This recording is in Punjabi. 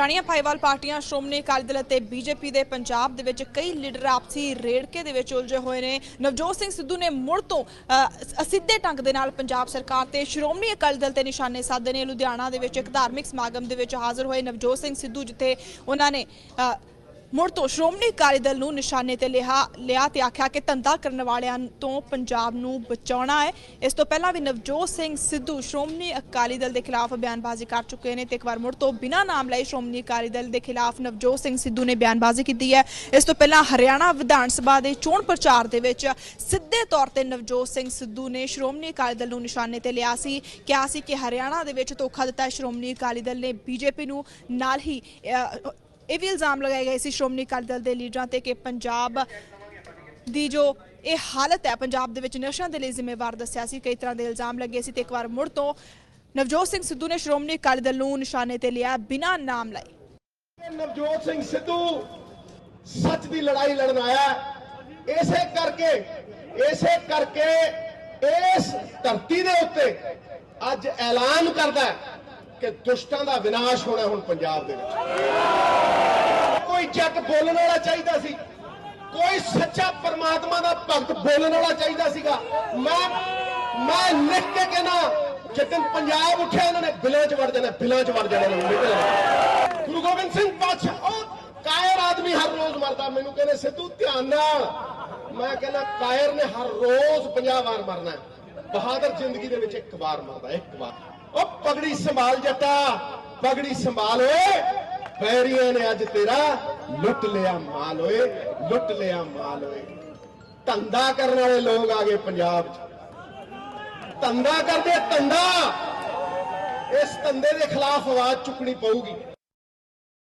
ਪੁਰਾਣੀਆਂ ਭਾਈਵਾਲ ਪਾਰਟੀਆਂ ਸ਼੍ਰੋਮਣੀ ਅਕਾਲੀ ਦਲ ਅਤੇ ਬੀਜੇਪੀ ਦੇ ਪੰਜਾਬ ਦੇ ਵਿੱਚ ਕਈ ਲੀਡਰ ਆਪਸੀ ਰੇੜਕੇ ਦੇ ਵਿੱਚ ਉਲਝੇ ਹੋਏ ਨੇ। ਨਵਜੋਤ ਸਿੰਘ ਸਿੱਧੂ ਨੇ ਮੁੜ ਤੋਂ ਅਸਿੱਧੇ ਢੰਗ ਦੇ ਨਾਲ ਪੰਜਾਬ ਸਰਕਾਰ ਤੇ ਸ਼੍ਰੋਮਣੀ ਅਕਾਲੀ ਦਲ ਤੇ ਨਿਸ਼ਾਨੇ ਸਾਧੇ ਨੇ। ਲੁਧਿਆਣਾ ਦੇ ਵਿੱਚ ਇੱਕ ਧਾਰਮਿਕ ਸਮਾਗਮ ਦੇ ਵਿੱਚ ਹਾਜ਼ਰ ਹੋਏ ਨਵਜੋਤ ਸਿੰਘ ਸਿੱਧੂ, ਜਿੱਥੇ ਉਹਨਾਂ ਨੇ ਮੁੜ ਤੋਂ ਸ਼੍ਰੋਮਣੀ ਅਕਾਲੀ ਦਲ ਨੂੰ ਨਿਸ਼ਾਨੇ ਤੇ ਲਿਆ ਲਿਆ ਤੇ ਆਖਿਆ ਕਿ ਧੰਦਾ ਕਰਨ ਵਾਲਿਆਂ ਤੋਂ ਪੰਜਾਬ ਨੂੰ ਬਚਾਉਣਾ ਹੈ। ਇਸ ਤੋਂ ਪਹਿਲਾਂ ਵੀ ਨਵਜੋਤ ਸਿੰਘ ਸਿੱਧੂ ਸ਼੍ਰੋਮਣੀ ਅਕਾਲੀ ਦਲ ਦੇ ਖਿਲਾਫ ਬਿਆਨਬਾਜ਼ੀ ਕਰ ਚੁੱਕੇ ਨੇ ਤੇ ਇੱਕ ਵਾਰ ਮੁੜ ਤੋਂ ਬਿਨਾਂ ਨਾਮ ਲਏ ਸ਼੍ਰੋਮਣੀ ਅਕਾਲੀ ਦਲ ਦੇ ਖਿਲਾਫ ਨਵਜੋਤ ਸਿੰਘ ਸਿੱਧੂ ਨੇ ਬਿਆਨਬਾਜ਼ੀ ਕੀਤੀ ਹੈ। ਇਸ ਤੋਂ ਪਹਿਲਾਂ ਹਰਿਆਣਾ ਵਿਧਾਨ ਸਭਾ ਦੇ ਚੋਣ ਪ੍ਰਚਾਰ ਦੇ ਵਿੱਚ ਸਿੱਧੇ ਤੌਰ ਤੇ ਨਵਜੋਤ ਸਿੰਘ ਸਿੱਧੂ ਨੇ ਸ਼੍ਰੋਮਣੀ ਅਕਾਲੀ ਦਲ ਨੂੰ ਨਿਸ਼ਾਨੇ ਤੇ ਲਿਆ ਸੀ। ਕਿਹਾ ਸੀ ਕਿ ਹਰਿਆਣਾ ਦੇ ਵਿੱਚ ਧੋਖਾ ਦਿੱਤਾ ਸ਼੍ਰੋਮਣੀ ਅਕਾਲੀ ਦਲ ਨੇ ਬੀਜੇਪੀ ਨੂੰ ਨਾਲ ਹੀ ਇਹ ਵੀ ਇਲਜ਼ਾਮ ਲਗਾਏ ਗਏ ਸੀ ਸ਼੍ਰੋਮਣੀ ਅਕਾਲੀ ਦਲ ਦੇ ਲੀਡਰਾਂ ਤੇ ਕਿ ਪੰਜਾਬ ਦੀ ਜੋ ਇਹ ਹਾਲਤ ਹੈ, ਪੰਜਾਬ ਦੇ ਵਿੱਚ ਨਸ਼ਿਆਂ ਦੇ ਲਈ ਜ਼ਿੰਮੇਵਾਰ ਦੱਸਿਆ ਸੀ। ਕਈ ਤਰ੍ਹਾਂ ਦੇ ਇਲਜ਼ਾਮ ਲੱਗੇ ਸੀ ਤੇ ਇੱਕ ਵਾਰ ਮੁੜ ਤੋਂ ਨਵਜੋਤ ਸਿੰਘ ਸਿੱਧੂ ਨੇ ਸ਼੍ਰੋਮਣੀ ਅਕਾਲੀ ਦਲ ਨੂੰ ਨਿਸ਼ਾਨੇ ਤੇ ਲਿਆ, ਬਿਨਾਂ ਨਾਮ ਲਏ। ਨਵਜੋਤ ਸਿੰਘ ਸਿੱਧੂ ਸੱਚ ਦੀ ਲੜਾਈ ਲੜਨ ਆਇਆ ਇਸੇ ਕਰਕੇ ਇਸੇ ਕਰਕੇ ਇਸ ਧਰਤੀ ਦੇ ਉੱਤੇ ਅੱਜ ਐਲਾਨ ਕਰਦਾ ਕਿ ਦੁਸ਼ਟਾਂ ਦਾ ਵਿਨਾਸ਼ ਹੋਣਾ ਹੁਣ ਪੰਜਾਬ ਦੇ ਵਿੱਚ। ਕੋਈ ਜੱਟ ਬੋਲਣ ਵਾਲਾ ਚਾਹੀਦਾ ਸੀ। ਕੋਈ ਸੱਚਾ ਪਰਮਾਤਮਾ ਦਾ ਭਗਤ ਬੋਲਣ ਵਾਲਾ ਚਾਹੀਦਾ ਸੀਗਾ। ਮੈਂ ਮੈਂ ਲਿਖ ਕੇ ਕਹਿਣਾ ਜਿੱਦਨ ਪੰਜਾਬ ਉੱਠਿਆ ਇਹਨਾਂ ਨੇ, ਬਿਲਾਂ 'ਚ ਵੜ ਜਾਣਾ, ਬਿਲਾਂ 'ਚ ਵੜ ਜਾਣਾ ਗੁਰੂ ਗੋਬਿੰਦ ਸਿੰਘ ਪਾਤਸ਼ਾਹ, ਉਹ ਕਾਇਰ ਆਦਮੀ ਹਰ ਰੋਜ਼ ਮਰਦਾ। ਮੈਨੂੰ ਕਹਿੰਦੇ, ਸਿੱਧੂ, ਧਿਆਨ ਨਾਲ। ਮੈਂ ਕਹਿੰਦਾ, ਕਾਇਰ ਨੇ ਹਰ ਰੋਜ਼ 50 ਵਾਰ ਮਰਨਾ ਬਹਾਦਰ ਜ਼ਿੰਦਗੀ ਦੇ ਵਿੱਚ ਇੱਕ ਵਾਰ ਮਰਦਾ, ਇੱਕ ਵਾਰ। ਉਹ ਪਗੜੀ ਸੰਭਾਲ ਜੱਟਾ, ਪਗੜੀ ਸੰਭਾਲ ਓਏ। ਬੈਰੀਆਂ ਨੇ ਅੱਜ ਤੇਰਾ ਲੁੱਟ ਲਿਆ ਮਾਲ ਓਏ, ਲੁੱਟ ਲਿਆ ਮਾਲ ਓਏ। ਧੰਦਾ ਕਰਨ ਵਾਲੇ ਲੋਕ ਆ ਗਏ ਪੰਜਾਬ 'ਚ। ਧੰਦਾ ਕਰਦੇ ਧੰਦਾ। ਇਸ ਧੰਦੇ ਦੇ ਖਿਲਾਫ ਆਵਾਜ਼ ਚੁੱਕਣੀ ਪਊਗੀ।